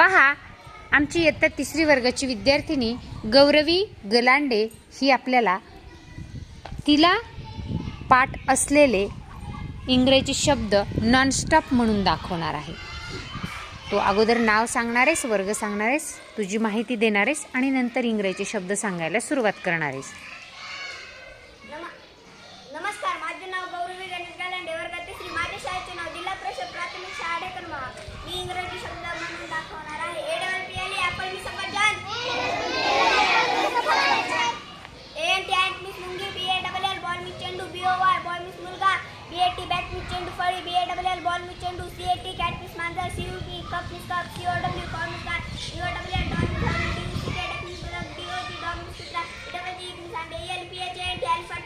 पहा आमची इयत्ता तिसरी वर्गाची विद्यार्थिनी गौरवी गलांडे ही आपल्याला तिला पाठ असलेले इंग्रजी शब्द नॉनस्टॉप म्हणून दाखवणार आहे. तो अगोदर नाव सांगणार आहेस वर्ग सांगणार आहेस तुझी माहिती देणार आहेस आणि नंतर इंग्रजी शब्द सांगायला सुरुवात करणार P cup miss cup C O W cow miss car D O double L doll miss don D U C K duck miss बलक डी ओ टी डॉग मिस कुत्रा डी डबल जी मिस अंडे A L P H A T elephant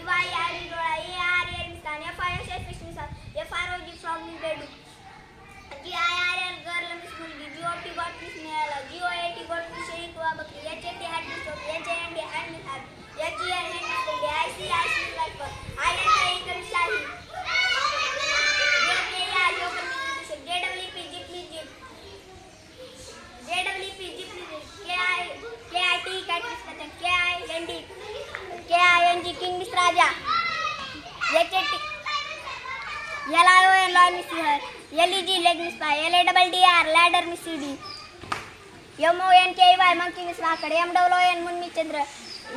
E Y R D डोळा A R A मिस कान F I S S fish miss F R O G frog miss बेडू G I R L girl miss मुलगी G O T got मिस मिळाला G O A T goat miss शेळी किंवा बकरी H A T hat मिस टोपी H A N D hat miss हॅट H E L hat मिस कोंडी I C I C viper I N A इकर शाही जे के या जो मिस J W P jeep miss jeep J W P jeep miss K I के I T cat miss पतंग K D K I N G king Raja H A T L I O N lion miss हर L E G leg मिस पाय L A double D R ladder miss C D M O N K Y monkey miss वाकड M W N Munni Chandra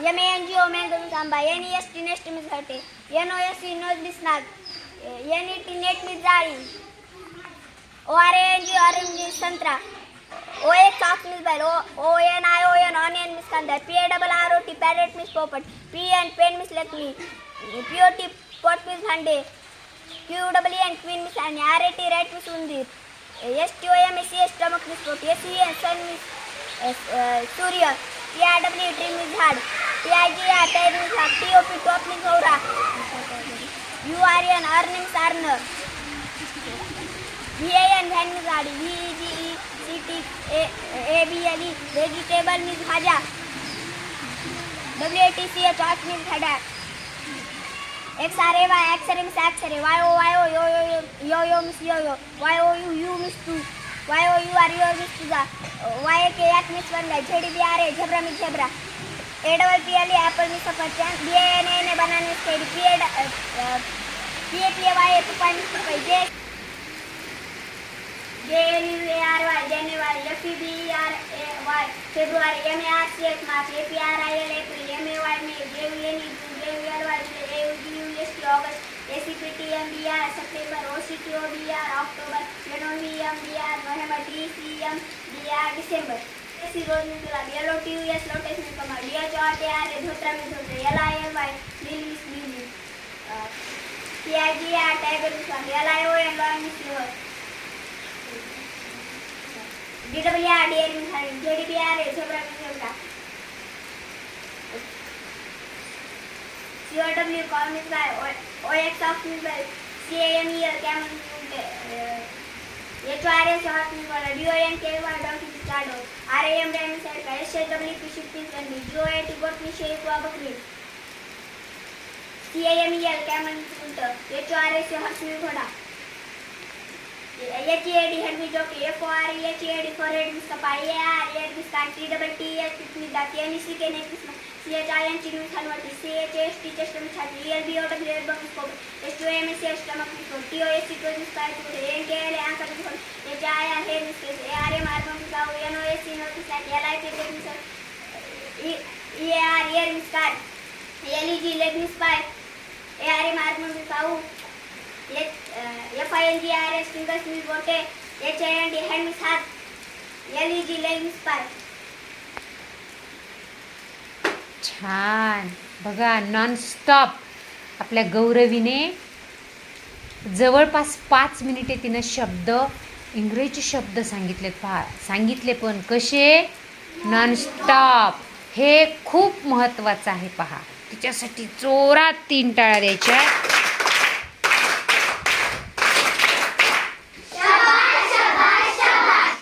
M A N G O mango miss आंबा N E S T nest miss घाटे N O S C nose miss नाग N E T net मिस जाळी O R N G orange miss संत्रा O X ऑफ़ मिस बैल O O N I O N onion miss कांदा P A double R parrot miss पोपट P N pen मिस लेखनी P O T O T भांडे क्यू डब्ल्यू एन क्वीन मिस आणि आर ए टी राईट मिस उंदीर S T O M S C S stomach miss पोट S C N sun मिस सूर्य टी आर डब्ल्यू ट्री मिस झाड T I G R tyre miss झाड T O P top मिस गौरा U R N urn मिस आर्न V A N van मिस गाडी V E G E C T A B L E vegetable miss भाज्या J J N U A R Y January F E B E R, A Y February M A R C H March A P R I L April M A Y May J U N E June J U L Y A U G U S T August A C P T M B R September O C T O B R October N O V M B R November T C M B R December A C rose में गुलाब L O T U S lotus में कमल D H R T R A धोत्रा में Dhotre L I L Y lily miss lily T I G R tiger miss L I O N lion miss लिवर DWR, dear Miss Harry, JDBR, Zebra Miss Zebra. COW, call Miss by, OX of Miss by, CAMEL, Camel Miss HRS, Hot Miss Walla, DON, KY, Donkey Miss Cardo, RAM, Ram Miss Erika, SHW, Shift Miss Wendy, GOAT, Got Miss Sheikh Wabakri, CAMEL, Camel Miss Winter, HRS, Hot Miss Ghoda. H A D head में जोके F R H A D forehead miss कपा A R एड मिस का T double T H मिस दा T N K neck miss C H I N T miss हलवटी C H S T chest miss छाती E L B O W add बॉक्स को S two M S S stomach miss T O S C two miss का two N K L ankle miss H I R head मिस A R M R मिस का N O S C nose miss L I K मिस E R ear मिस L E G leg मिस A R M R का F I N G R S fingers miss बोटे H N D मिस हात L E G leg मिस पाय छान. बघा नॉनस्टॉप आपल्या गौरवीने जवळपास पाच मिनिटे तिनं शब्द इंग्रजी शब्द सांगितलेत पहा. सांगितले पण कसे? नॉनस्टॉप हे खूप महत्त्वाचं आहे पहा. तिच्यासाठी जोरात तीन टाळ्या द्यायच्या.